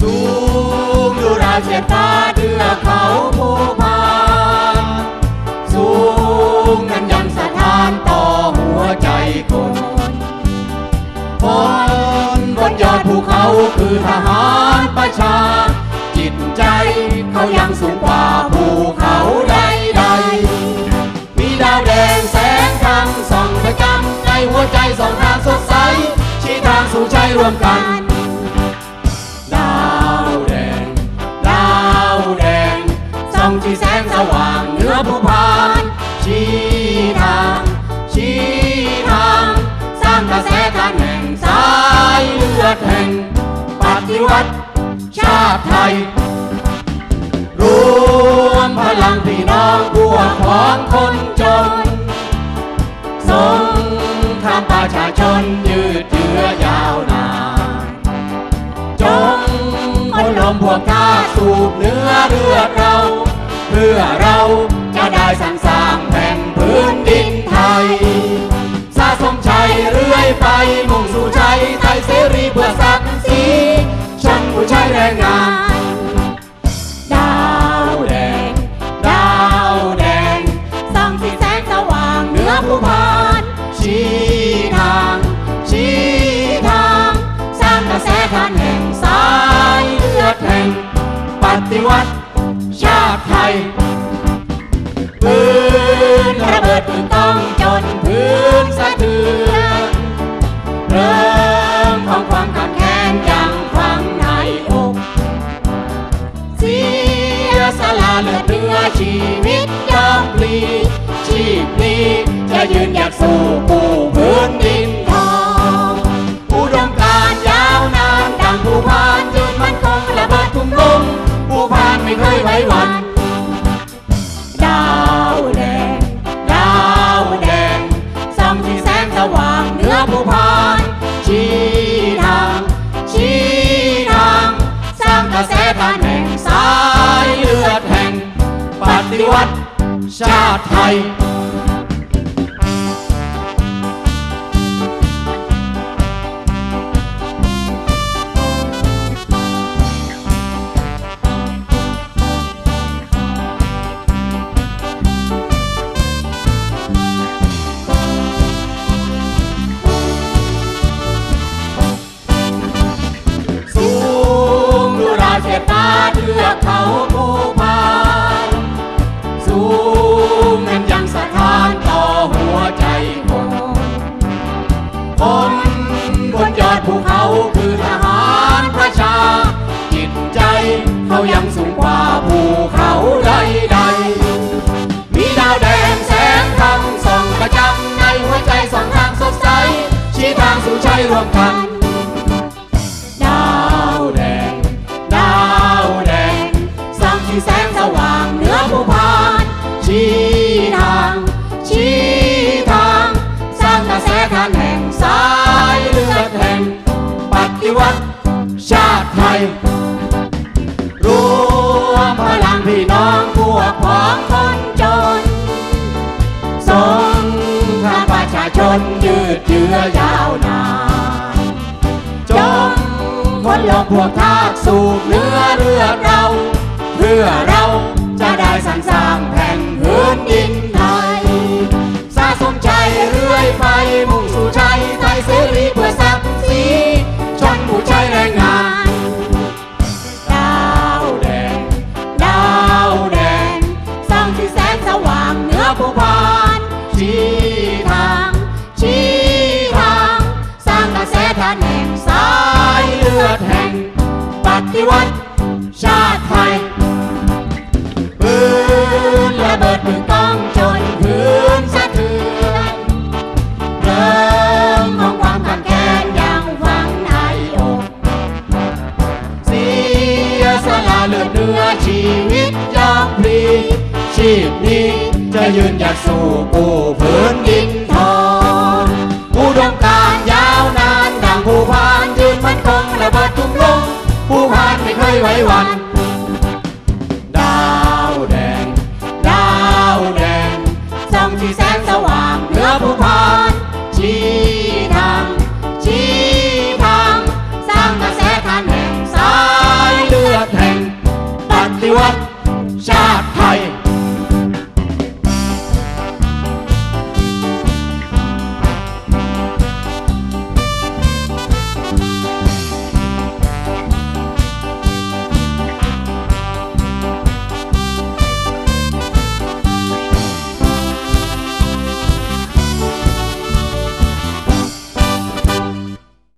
สูงดูราเทียฟ้าเดือเขา ทหารประชา จิตใจเขายังสูงกว่าภูเขาใดๆมีดาวแดงแสงธรรมส่องประจำในหัวใจสองทางสดใสชี้ทางสู่ชัยรวมกัน วัติชาติไทย รวมพลังพี่น้องพวกของคนจนสงทำประชาชนยืดเยื้อยาวนานจงอนลมพวกข้าสูบเนื้อเลือดเรา เพื่อเราจะได้สั่ง แห่งปฏิวัติชาติไทย พื้นระเบิดพื้นต้องจนพื้นสะเทือนเรื่องของความขัดแค้นยังฝังในอกเสียสละเลือเนื้อชีวิตยอมปลีชีพนี้จะยืนอยากสู้กู้พื้นดินไท ชาติไทย นยืดเยื้อยาวนานจงคนลบพวกทากสูงเนื้อเรือเรา เพื่อเราจะได้สรรสร้าง ยืนหยัดสู้กู้พื้นดินทองผู้ดมการยาวนานดังผู้พานยืนมั่นคงและเบิดทุ่งลงผู้พานไม่เคยไว้วัน